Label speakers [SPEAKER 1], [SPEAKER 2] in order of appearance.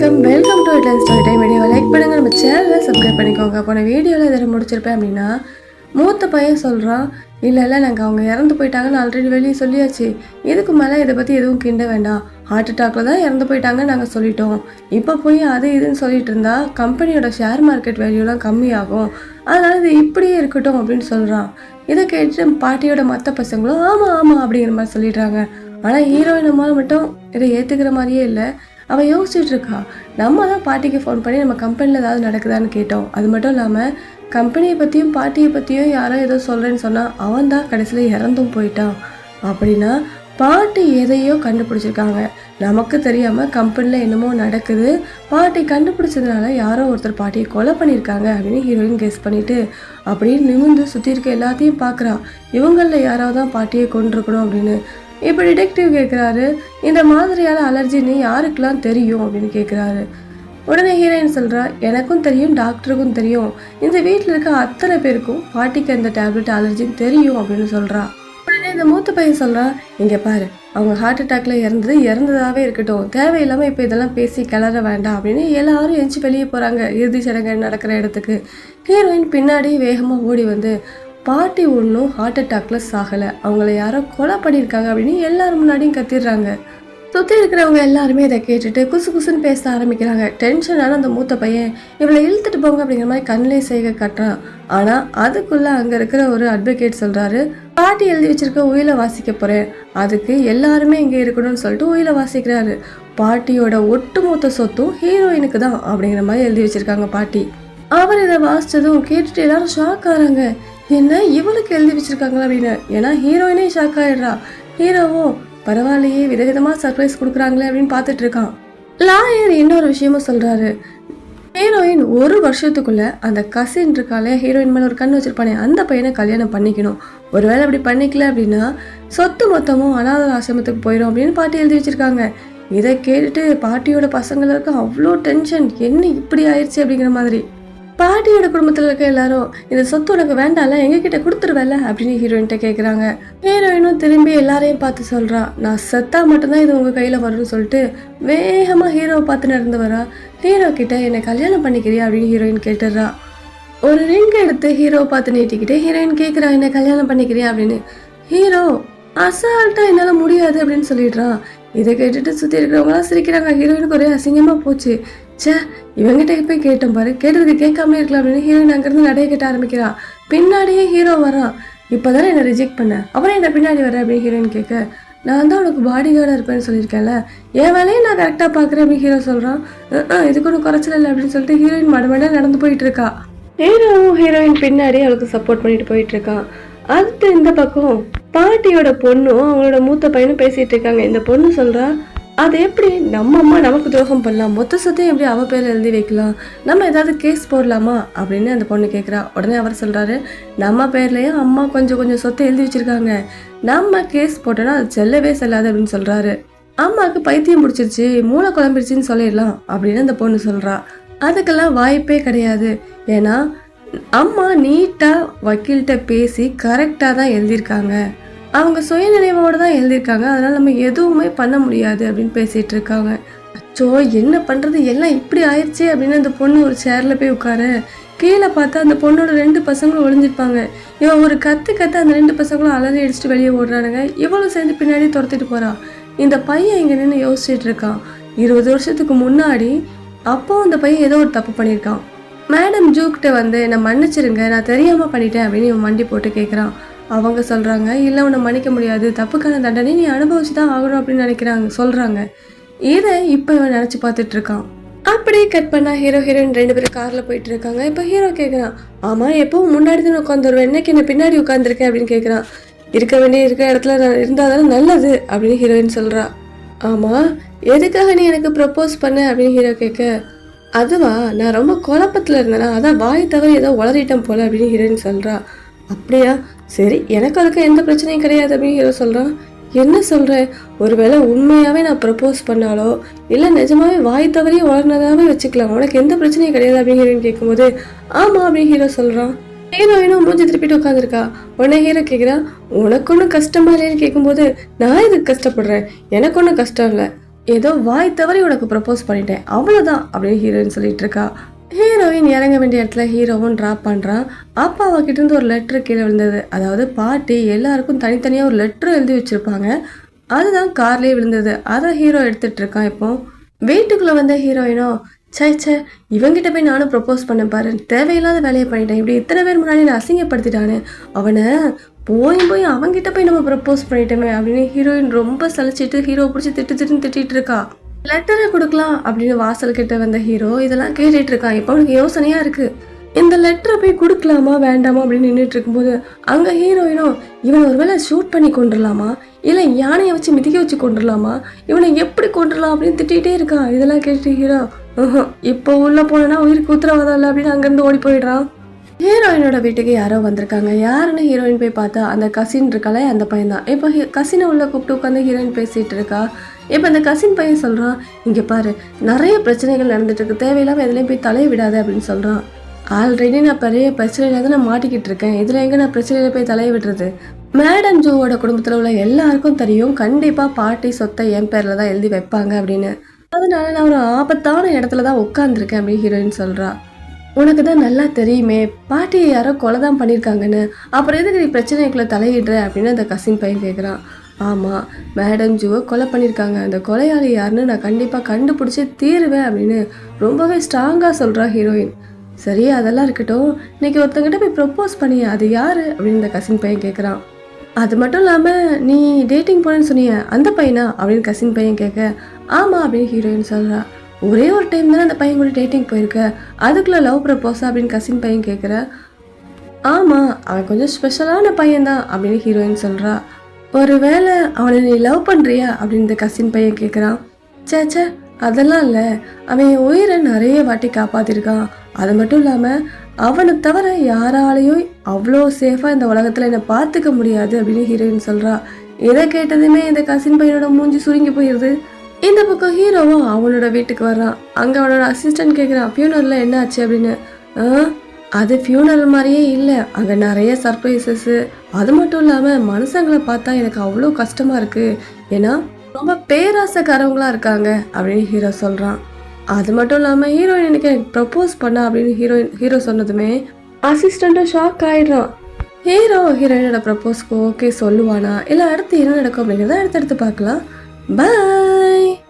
[SPEAKER 1] வணக்கம். Welcome to இட்லன் story time video like பண்ணுங்க. நம்ம சேனலில் சப்ஸ்கிரைப் பண்ணிக்கோங்க. போன வீடியோவில் இதில் முடிச்சிருப்பேன் அப்படின்னா மூத்த பையன் சொல்கிறான் இல்லை இல்லை நாங்கள் அவங்க இறந்து போயிட்டாங்கன்னு ஆல்ரெடி வெளியே சொல்லியாச்சு. இதுக்கு மேலே இதை பற்றி எதுவும் கிண்ட வேண்டாம். ஹார்ட் அட்டாக்ல தான் இறந்து போயிட்டாங்கன்னு நாங்கள் சொல்லிட்டோம். இப்போ போய் அது இதுன்னு சொல்லிட்டு இருந்தா கம்பெனியோட ஷேர் மார்க்கெட் வேல்யூலாம் கம்மியாகும். அதனால இது இப்படியே இருக்கட்டும் அப்படின்னு சொல்கிறான் இதை கேட்டு பாட்டியோட மற்ற பசங்களும் ஆமாம் ஆமாம் அப்படிங்கிற மாதிரி சொல்லிடுறாங்க. ஆனால் ஹீரோயினமாக மட்டும் இதை ஏற்றுக்கிற மாதிரியே இல்லை. அவள் யோசிச்சுட்டு இருக்கா நம்ம தான் பாட்டிக்கு ஃபோன் பண்ணி நம்ம கம்பெனியில் ஏதாவது நடக்குதான்னு கேட்டோம். அது மட்டும் இல்லாமல் கம்பெனியை பற்றியும் பாட்டியை பற்றியும் யாரோ ஏதோ சொல்கிறேன்னு சொன்னால் அவன் தான் கடைசியில் இறந்தும் போயிட்டான். அப்படின்னா பாட்டி எதையோ கண்டுபிடிச்சிருக்காங்க. நமக்கு தெரியாமல் கம்பெனியில் என்னமோ நடக்குது. பாட்டி கண்டுபிடிச்சதுனால யாரோ ஒருத்தர் பாட்டியை கொலை பண்ணியிருக்காங்க அப்படின்னு ஹீரோயின் கெஸ் பண்ணிட்டு அப்படியே நிமிந்து சுற்றி இருக்க எல்லாத்தையும் பார்க்குறா. இவங்களில் யாராவது தான் பாட்டியை கொண்டிருக்கணும் அப்படின்னு இப்போ டிடெக்டிவ் கேட்குறாரு இந்த மாதிரியான அலர்ஜின்னு யாருக்கெல்லாம் தெரியும் அப்படின்னு கேட்குறாரு உடனே ஹீரோயின் சொல்கிறா எனக்கும் தெரியும் டாக்டருக்கும் தெரியும். இந்த வீட்டில் இருக்க அத்தனை பேருக்கும் பாட்டிக்கு அந்த டேப்லெட் அலர்ஜின்னு தெரியும் அப்படின்னு சொல்கிறா உடனே இந்த மூத்த பையன் சொல்கிறா இங்கே பாரு அவங்க ஹார்ட் அட்டாக்ல இறந்தது இறந்ததாகவே இருக்கட்டும். தேவையில்லாமல் இப்போ இதெல்லாம் பேசி கிளற வேண்டாம் அப்படின்னு எல்லாரும் எந்திச்சு வெளியே போகிறாங்க இறுதி சடங்கு நடக்கிற இடத்துக்கு. ஹீரோயின் பின்னாடி வேகமாக ஓடி வந்து பாட்டி ஒன்றும் ஹார்ட் அட்டாக்ல சாகலை. அவங்கள யாரோ கொலை பண்ணியிருக்காங்க அப்படின்னு எல்லாரும் முன்னாடியும் கத்திடுறாங்க. சுற்றி இருக்கிறவங்க எல்லாருமே இதை கேட்டுட்டு குசு குசுன்னு பேச ஆரம்பிக்கிறாங்க. டென்ஷனான அந்த மூத்த பையன் இவளை இழுத்துட்டு போங்க அப்படிங்கிற மாதிரி கண்ணிலே செய்க கட்டுறான். ஆனால் அதுக்குள்ளே அங்கே இருக்கிற ஒரு அட்வொகேட் சொல்கிறாரு பாட்டி எழுதி வச்சிருக்க உயிலை வாசிக்க போகிறேன் அதுக்கு எல்லாருமே இங்கே இருக்கணும்னு சொல்லிட்டு உயிலை வாசிக்கிறாரு. பாட்டியோட ஒட்டுமொத்த சொத்தும் ஹீரோயினுக்கு தான் அப்படிங்கிற மாதிரி எழுதி வச்சிருக்காங்க பாட்டி. அவர் இதை வாசிச்சதும் கேட்டுட்டு எல்லாரும் ஷாக் ஆகிறாங்க என்ன இவளுக்கு எழுதி வச்சிருக்காங்களா அப்படின்னு? ஏன்னா ஹீரோயினே ஷாக் ஆயிடுறா. ஹீரோவும் பரவாயில்லையே விதவிதமாக சர்ப்ரைஸ் கொடுக்குறாங்களே அப்படின்னு பார்த்துட்டு இருக்கான். லாயர் இன்னொரு விஷயமும் சொல்கிறாரு ஹீரோயின் ஒரு வருஷத்துக்குள்ள அந்த கசின் இருக்காளே ஹீரோயின் மேலே ஒரு கண் வச்சிருப்பானே அந்த பையனை கல்யாணம் பண்ணிக்கணும். ஒருவேளை அப்படி பண்ணிக்கல அப்படின்னா சொத்து மொத்தமும் அனாத ஆசிரமத்துக்கு போயிடும் அப்படின்னு பாட்டி எழுதி வச்சிருக்காங்க. இதை கேட்டுட்டு பாட்டியோட பசங்களுக்கு அவ்வளோ டென்ஷன் என்ன இப்படி ஆயிடுச்சு அப்படிங்கிற மாதிரி. பாட்டியோட குடும்பத்தில் இருக்க எல்லாரும் இந்த சொத்து உனக்கு வேண்டாம்ல எங்ககிட்ட கொடுத்துருவேல அப்படின்னு ஹீரோயின்ட்ட கேட்குறாங்க ஹீரோயினும் திரும்பி எல்லாரையும் பார்த்து சொல்கிறா நான் செத்தா மட்டும்தான் இது உங்கள் கையில் வரும்னு சொல்லிட்டு வேகமாக ஹீரோவை பார்த்து நடந்து வரா. ஹீரோ கிட்ட என்னை கல்யாணம் பண்ணிக்கிறியா? அப்படின்னு ஹீரோயின் கேட்டுடுறா. ஒரு ரிங் எடுத்து ஹீரோவை பார்த்து நீட்டிக்கிட்டு ஹீரோயின் கேட்குறா என்னை கல்யாணம் பண்ணிக்கிறியா? அப்படின்னு. ஹீரோ அசால்ட்டாக என்னால் முடியாது அப்படின்னு சொல்லிடுறான் இதை கேட்டுட்டு சுற்றி இருக்கிறவங்களாம் சிரிக்கிறாங்க. ஹீரோயினுக்கு ஒரே அசிங்கமாக போச்சு. ச்சே இவங்கிட்ட போய் கேட்டோம் பாரு. கேட்டதுக்கு கேட்காமலே இருக்கலாம் அப்படின்னு ஹீரோயின் அங்கேருந்து நடைய கேட்ட ஆரம்பிக்கிறான் பின்னாடியே ஹீரோ வரான் இப்போதான் என்னை ரிஜெக்ட் பண்ண. அப்புறம் என்ன பின்னாடி வர அப்படின்னு ஹீரோயின் கேட்க நான் தான் உனக்கு பாடி கார்டாக இருப்பேன்னு சொல்லியிருக்கேன்ல. என் வேலையை நான் கரெக்டாக பார்க்குறேன் அப்படின்னு ஹீரோ சொல்கிறான் இதுக்கு ஒன்றும் குறைச்சல இல்லை அப்படின்னு சொல்லிட்டு ஹீரோயின் மடமடாக நடந்து போயிட்டு இருக்கா. ஹீரோவும் ஹீரோயின் பின்னாடி அவளுக்கு சப்போர்ட் பண்ணிட்டு போயிட்டு இருக்கான் அடுத்து இந்த பக்கம் பாட்டியோட பொண்ணும் அவங்களோட மூத்த பையனும் பேசிட்டு இருக்காங்க. இந்த பொண்ணு சொல்கிறா அது எப்படி நம்ம அம்மா நமக்கு துரோகம் பண்ணலாம்? மொத்த சொத்தையும் எப்படி அவ பேர்ல எழுதி வைக்கலாம்? நம்ம ஏதாவது கேஸ் போடலாமா? அப்படின்னு அந்த பொண்ணு கேட்குறா உடனே அவர் சொல்றாரு நம்ம பேர்லயும் அம்மா கொஞ்சம் கொஞ்சம் சொத்தை எழுதி வச்சிருக்காங்க. நம்ம கேஸ் போட்டோன்னா அது செல்லவே செல்லாது அப்படின்னு சொல்றாரு. அம்மாவுக்கு பைத்தியம் பிடிச்சிருச்சு மூளை குழம்பிருச்சுன்னு சொல்லிடலாம் அப்படின்னு அந்த பொண்ணு சொல்றா. அதுக்கெல்லாம் வாய்ப்பே கிடையாது. ஏன்னா அம்மா நீட்டாக வக்கீல்கிட்ட பேசி கரெக்டாக தான் எழுதியிருக்காங்க. அவங்க சுயநினைவோடு தான் எழுதியிருக்காங்க. அதனால் நம்ம எதுவுமே பண்ண முடியாது அப்படின்னு பேசிகிட்டு இருக்காங்க அச்சோ என்ன பண்ணுறது எல்லாம் இப்படி ஆயிடுச்சு அப்படின்னு அந்த பொண்ணு ஒரு சேரில் போய் உட்கார. கீழே பார்த்தா அந்த பொண்ணோட ரெண்டு பசங்களும் ஒளிஞ்சிருப்பாங்க. இவன் ஒரு கற்று கத்து அந்த ரெண்டு பசங்களும் அலறி அடிச்சுட்டு வெளியே ஓடுறானுங்க. இவளும் சேர்ந்து பின்னாடி துரத்திட்டு போகிறான் இந்த பையன் இங்கே நின்று யோசிச்சுட்டு இருக்கான் இருபது வருஷத்துக்கு முன்னாடி அப்போ அந்த பையன் ஏதோ ஒரு தப்பு பண்ணியிருக்கான். மேடம் ஜூக்கிட்ட வந்து என்னை மன்னிச்சிருங்க நான் தெரியாமல் பண்ணிட்டேன் அப்படின்னு இவன் மண்டி போட்டு கேட்குறான் அவங்க சொல்கிறாங்க இல்லை உன்னை மன்னிக்க முடியாது. தப்புக்கான தண்டனை நீ அனுபவிச்சு தான் ஆகணும் அப்படின்னு நினைக்கிறாங்க சொல்கிறாங்க இதை இப்போ இவன் நினச்சி பார்த்துட்டு இருக்கான். அப்படியே கட் பண்ணா ஹீரோ ஹீரோயின் ரெண்டு பேரும் காரில் போயிட்டு இருக்காங்க. இப்போ ஹீரோ கேட்குறான் ஆமாம் எப்பவும் முன்னாடி தான் உட்காந்துருவேன். என்னைக்கு என்ன பின்னாடி உட்காந்துருக்கேன்? அப்படின்னு கேட்குறான் இருக்க வேண்டிய இருக்கிற இடத்துல நான் இருந்தால் தானே நல்லது? அப்படின்னு ஹீரோயின் சொல்கிறா ஆமாம் எதுக்காக நீ எனக்கு ப்ரப்போஸ் பண்ண? அப்படின்னு ஹீரோ கேட்க அதுவா நான் ரொம்ப குழப்பத்தில் இருந்தேனா அதான் வாய் தவிர ஏதோ உளறிட்டேன் போல அப்படின்னு ஹீரோயின் சொல்கிறா அப்படியா? சரி எனக்கு அதுக்கு எந்த பிரச்சனையும் கிடையாது அப்படின்னு ஹீரோ சொல்கிறான் என்ன சொல்கிற ஒருவேளை உண்மையாகவே நான் ப்ரப்போஸ் பண்ணாலோ? இல்லை நிஜமாவே வாய் தவறையும் வளர்னதாவே வச்சுக்கலாம். உனக்கு எந்த பிரச்சனையும் கிடையாது அப்படின்னு ஹீரோயின் கேட்கும்போது ஆமாம் அப்படின்னு ஹீரோ சொல்கிறான் ஹீரோயினும் மூஞ்சி திருப்பிட்டு உட்காந்துருக்கா உடனே ஹீரோ கேட்குறா உனக்கு ஒன்றும் கஷ்டமா இல்லைன்னு கேட்கும்போது நான் இதுக்கு கஷ்டப்படுறேன்? எனக்கு ஒன்றும் கஷ்டம் இல்லை. ஏதோ வாய் தவறி உனக்கு ப்ரப்போஸ் பண்ணிட்டேன். அவ்வளோதான் அப்படின்னு ஹீரோயின் சொல்லிட்டு இருக்கா. ஹீரோயின் இறங்க வேண்டிய இடத்துல ஹீரோவும் ட்ராப் பண்ணுறான் அப்பா இருந்து ஒரு லெட்ரு கீழே விழுந்தது. அதாவது பாட்டி எல்லாருக்கும் தனித்தனியாக ஒரு லெட்ரு எழுதி வச்சுருப்பாங்க. அதுதான் கார்லேயே விழுந்தது. அதை ஹீரோ எடுத்துகிட்டு இருக்கான் இப்போ. வீட்டுக்குள்ளே வந்த ஹீரோயினோ சே சே இவங்கிட்ட போய் நானும் ப்ரப்போஸ் பண்ண பாரு. தேவையில்லாத வேலையை பண்ணிட்டேன். இப்படி இத்தனை பேர் முன்னாடி நான் அசிங்கப்படுத்திட்டானே. அவனை போய் போய் அவன்கிட்ட போய் நம்ம ப்ரப்போஸ் பண்ணிட்டோமே அப்படின்னு ஹீரோயின் ரொம்ப சலிச்சிட்டு ஹீரோ பிடிச்சி திட்டு திட்டுன்னு திட்டிட்டு இருக்கா. லெட்டரை கொடுக்கலாம் அப்படின்னு வாசல் கிட்ட வந்த ஹீரோ இதெல்லாம் கேட்டுட்டு இருக்கான். இப்போ அவனுக்கு யோசனையா இருக்கு. இந்த லெட்டரை போய் கொடுக்கலாமா வேண்டாமா அப்படின்னு நின்றுட்டு இருக்கும்போது அங்க ஹீரோயினும் இவனை ஒருவேளை ஷூட் பண்ணி கொண்டுடலாமா? இல்லை யானையை வச்சு மிதிக்க வச்சு கொண்டுடலாமா? இவனை எப்படி கொண்டுடலாம் அப்படின்னு திட்டிகிட்டே இருக்கான். இதெல்லாம் கேட்டு ஹீரோ இப்போ உள்ள போனா உயிருக்கு உத்தரவாதம் இல்லை அப்படின்னு அங்கேருந்து ஓடி போயிடுறான். ஹீரோயினோட வீட்டுக்கு யாரோ வந்திருக்காங்க. யாருன்னு ஹீரோயின் போய் பார்த்தா அந்த கசின் இருக்காளே அந்த பையன் தான் இப்போ கசினை உள்ள கூப்பிட்டு உட்காந்து ஹீரோயின் பேசிட்டு இருக்கா? இப்போ அந்த கசின் பையன் சொல்கிறான் இங்கே பாரு நிறைய பிரச்சனைகள் நடந்துட்டு இருக்கு. தேவையில்லாமல் எதுலேயும் போய் தலைய விடாத அப்படின்னு சொல்கிறான் ஆல்ரெடி நான் பெரிய பிரச்சனையில தான் நான் மாட்டிக்கிட்டு இருக்கேன். இதில் எங்கே நான் பிரச்சனையில போய் தலைய விடுறது? மேடம் ஜோவோட குடும்பத்தில் உள்ள எல்லாருக்கும் தெரியும் கண்டிப்பாக பாட்டி சொத்தை என் பேரில் தான் எழுதி வைப்பாங்க அப்படின்னு. அதனால நான் ஒரு ஆபத்தான இடத்துல தான் உட்காந்துருக்கேன் அப்படின்னு ஹீரோயின் சொல்கிறான் உனக்கு தான் நல்லா தெரியுமே பாட்டியை யாரோ கொலை தான் பண்ணியிருக்காங்கன்னு அப்புறம் எதுக்கு நீ பிரச்சனைக்குள்ளே தலையிடுற அப்படின்னு அந்த கசின் பையன் கேட்குறான் ஆமாம் மேடம் ஜூவை கொலை பண்ணியிருக்காங்க அந்த கொலையாளி யாருன்னு நான் கண்டிப்பாக கண்டுபிடிச்சி தீருவேன் அப்படின்னு ரொம்பவே ஸ்ட்ராங்காக சொல்கிறா ஹீரோயின் சரி அதெல்லாம் இருக்கட்டும். இன்னைக்கு ஒருத்தங்கிட்ட போய் ப்ரப்போஸ் பண்ணி அது யார் அப்படின்னு இந்த கசின் பையன் கேட்குறான் அது மட்டும் இல்லாமல் நீ டேட்டிங் போனேன்னு சொன்னிய அந்த பையனா அப்படின்னு கசின் பையன் கேட்க ஆமாம் அப்படின்னு ஹீரோயின் சொல்கிறா ஒரே ஒரு டைம் தானே அந்த பையன் கூட டேட்டிங் போயிருக்க? அதுக்குள்ளே லவ் ப்ரப்போஸா அப்படின்னு கசின் பையன் கேட்குற ஆமாம் அவன் கொஞ்சம் ஸ்பெஷலான பையன்தான் அப்படின்னு ஹீரோயின் சொல்கிறா ஒருவேளை அவனை நீ லவ் பண்ணுறியா அப்படின்னு இந்த கசின் பையன் கேட்குறான் ச்சே ச்சே அதெல்லாம் இல்லை. அவன் உயிரை நிறைய வாட்டி காப்பாற்றிருக்கான் அது மட்டும் இல்லாமல் அவனை தவிர யாராலையும் அவ்வளோ சேஃபாக இந்த உலகத்தில் என்னை பார்த்துக்க முடியாது அப்படின்னு ஹீரோயின் சொல்கிறா இதை கேட்டதுமே இந்த கசின் பையனோட மூஞ்சி சுருங்கி போயிடுது இந்த பக்கம் ஹீரோவும் அவனோட வீட்டுக்கு வர்றான் அங்கே அவனோட அசிஸ்டன்ட் கேட்குறான் ஃபியூனரில் என்ன ஆச்சு? அப்படின்னு. "ஆ, அது ஃபியூனரல் மாதிரியே இல்லை. அங்கே நிறைய சர்ப்ரைசஸ்ஸு அது மட்டும் இல்லாமல் மனுஷங்களை பார்த்தா எனக்கு அவ்வளோ கஷ்டமாக இருக்குது ஏன்னா ரொம்ப பேராசைக்காரவங்களாக இருக்காங்க அப்படின்னு ஹீரோ சொல்கிறான் அது மட்டும் இல்லாமல் ஹீரோயின் எனக்கு எனக்கு ப்ரப்போஸ் பண்ணா அப்படின்னு ஹீரோயின் ஹீரோ சொன்னதுமே அசிஸ்டண்ட்டும் ஷாக் ஆகிடுறான் ஹீரோ ஹீரோயினோட ப்ரப்போஸ்க்கு ஓகே சொல்லுவானா? இல்லை அடுத்து என்ன நடக்கும் அப்படிங்கிறத அடுத்தடுத்து பார்க்கலாம். பாய்